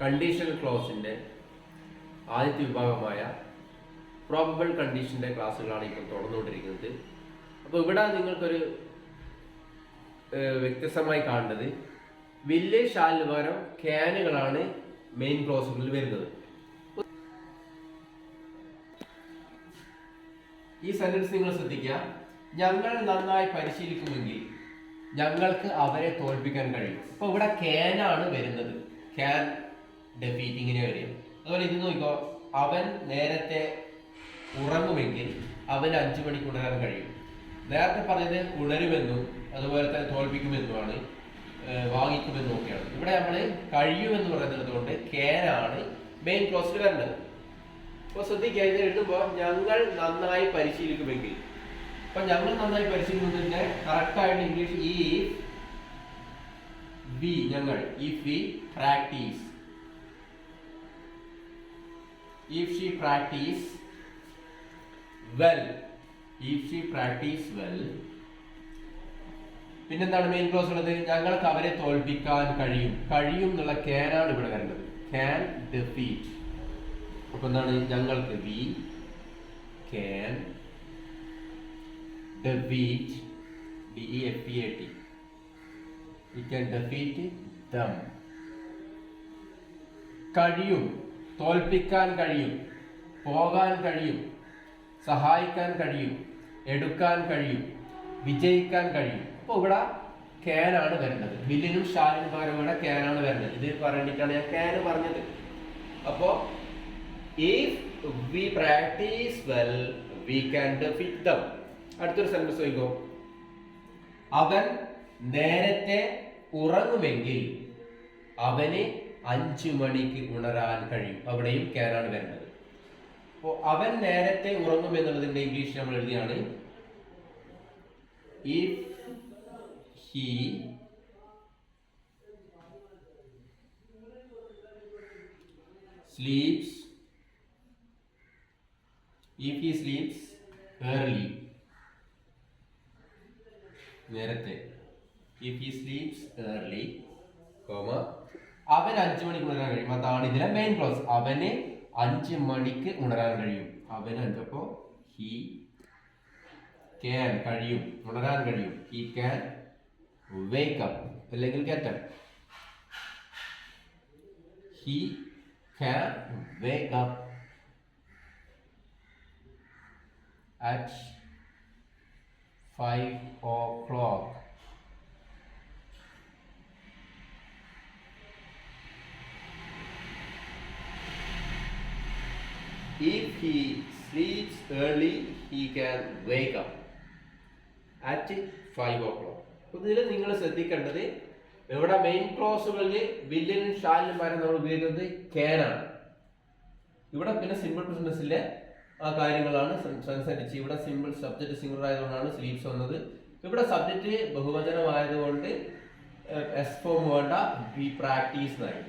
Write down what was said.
Conditional ക്ലോസിന്റെ ആദ്യത്തെ വിഭാഗമായ probable കണ്ടീഷന്റെ ക്ലാസ്സുകളാണ് ഇപ്പോൾ തുടർന്നുകൊണ്ടിരിക്കുന്നത്. അപ്പോൾ ഇവിടെ നിങ്ങൾക്കൊരു വ്യത്യസ്തമായി കാണുന്നത് വില്ല് ഷാലിന് പകരം ക്യാനുകളാണ് മെയിൻ ക്ലോസുകളിൽ വരുന്നത്. ഈ സെന്റൻസ് നിങ്ങൾ ശ്രദ്ധിക്കുക. ഞങ്ങൾ നന്നായി പരിശീലിക്കുമെങ്കിൽ ഞങ്ങൾക്ക് അവരെ തോൽപ്പിക്കാൻ കഴിയും. അപ്പോൾ ഇവിടെ ക്യാനാണ് വരുന്നത്. ക്യാൻ ഡെഫീറ്റ് കഴിയും അതുപോലെ ഇത് നോക്കിക്കോ അവൻ നേരത്തെ ഉറങ്ങുമെങ്കിൽ അവന് അഞ്ചു മണിക്ക് ഉണരാൻ കഴിയും. നേരത്തെ പറഞ്ഞത് ഉണരുമെന്നും അതുപോലെ തന്നെ തോൽപ്പിക്കുമെന്നുമാണ് വാങ്ങിക്കുമെന്നും ഒക്കെയാണ്. ഇവിടെ നമ്മൾ കഴിയുമെന്ന് പറയുന്നത് കൊണ്ട് കേരാണ് മെയിൻ ക്ലോസിൽ വരുന്നത് അപ്പോൾ ശ്രദ്ധിക്കുക ഇത് എഴുതുമ്പോൾ ഞങ്ങൾ നന്നായി പരിശീലിക്കുമെങ്കിൽ. അപ്പൊ ഞങ്ങൾ നന്നായി പരിശീലിക്കുന്നതിന്റെ കറക്റ്റായിട്ട് ഇംഗ്ലീഷ് ഈ വി ഞങ്ങൾ if we practice if she practice well if she practice well പിന്നെന്താണ് മെയിൻ ക്ലോസ് ഉള്ളത്? ഞങ്ങൾക്ക് അവരെ തോൽപ്പിക്കാൻ കഴിയും. കഴിയും എന്നുള്ള ക്യാനാണ് ഇവിടെ വരേണ്ടത് ക്യാൻ ഡെഫീറ്റ് അപ്പൊ എന്താണ്? ഞങ്ങൾക്ക് we can defeat D E F e A T we can defeat them. കഴിയും. തോൽപ്പിക്കാൻ കഴിയും പോകാൻ കഴിയും സഹായിക്കാൻ കഴിയും എടുക്കാൻ കഴിയും വിജയിക്കാൻ കഴിയും. അപ്പോൾ ഇവിടെ ക്യാനാണ് വരുന്നത്. ബില്ലിനും ഷാലിനും പകരം ഇവിടെ ക്യാനാണ് വരുന്നത്. ഇത് പറഞ്ഞിട്ടാണ് ഞാൻ ക്യാന് പറഞ്ഞത്. അപ്പോൾ if we practice well we can defeat them അടുത്തൊരു സെന്റൻസ് നോക്കോ അവൻ നേരത്തെ ഉറങ്ങുമെങ്കിൽ അവന് അഞ്ചു മണിക്ക് ഉണരാൻ കഴിയും. അവിടെയും ക്യാനാണ് വരുന്നത്. അപ്പോൾ അവൻ നേരത്തെ ഉറങ്ങും എന്നുള്ളതിന്റെ ഇംഗ്ലീഷ് നമ്മൾ എഴുതിയാണ്. If he sleeps if he sleeps early നേരത്തെ. If he sleeps early comma അവൻ അഞ്ചു മണിക്ക് ഉണരാൻ കഴിയും. അതാണ് ഇതിലെ മെയിൻ ക്ലോസ് അവന് അഞ്ച് മണിക്ക് ഉണരാൻ കഴിയും. അവന് അഞ്ചപ്പോ ഹി ക്യാൻ കഴിയും. ഉണരാൻ കഴിയും. ഹി ക്യാൻ വേക്ക് അപ്പ് അല്ലെങ്കിൽ കേറ്റ up he can wake up at five o'clock. If he sleeps early, he can wake up at five o'clock. Clock ഇതിൽ നിങ്ങൾ ശ്രദ്ധിക്കേണ്ടത് ഇവിടെ മെയിൻ ക്ലോസുകളിൽ വില്ലിനും ഷാലിനും പകരം നമ്മൾ ഉപയോഗിക്കുന്നത് ക്യാനാണ് ഇവിടെ പിന്നെ സിമ്പിൾ ബിസിനസ്സിലെ ആ കാര്യങ്ങളാണ് സംസാരിച്ച് ഇവിടെ സിമ്പിൾ സബ്ജക്റ്റ് സിംഗിൾ ആയതുകൊണ്ടാണ് സ്ലീപ്സ് വന്നത്. ഇവിടെ സബ്ജക്റ്റ് ബഹുവചനമായതുകൊണ്ട് എസ് ഫോം വേണ്ട ബി പ്രാക്ടീസ് എന്നായി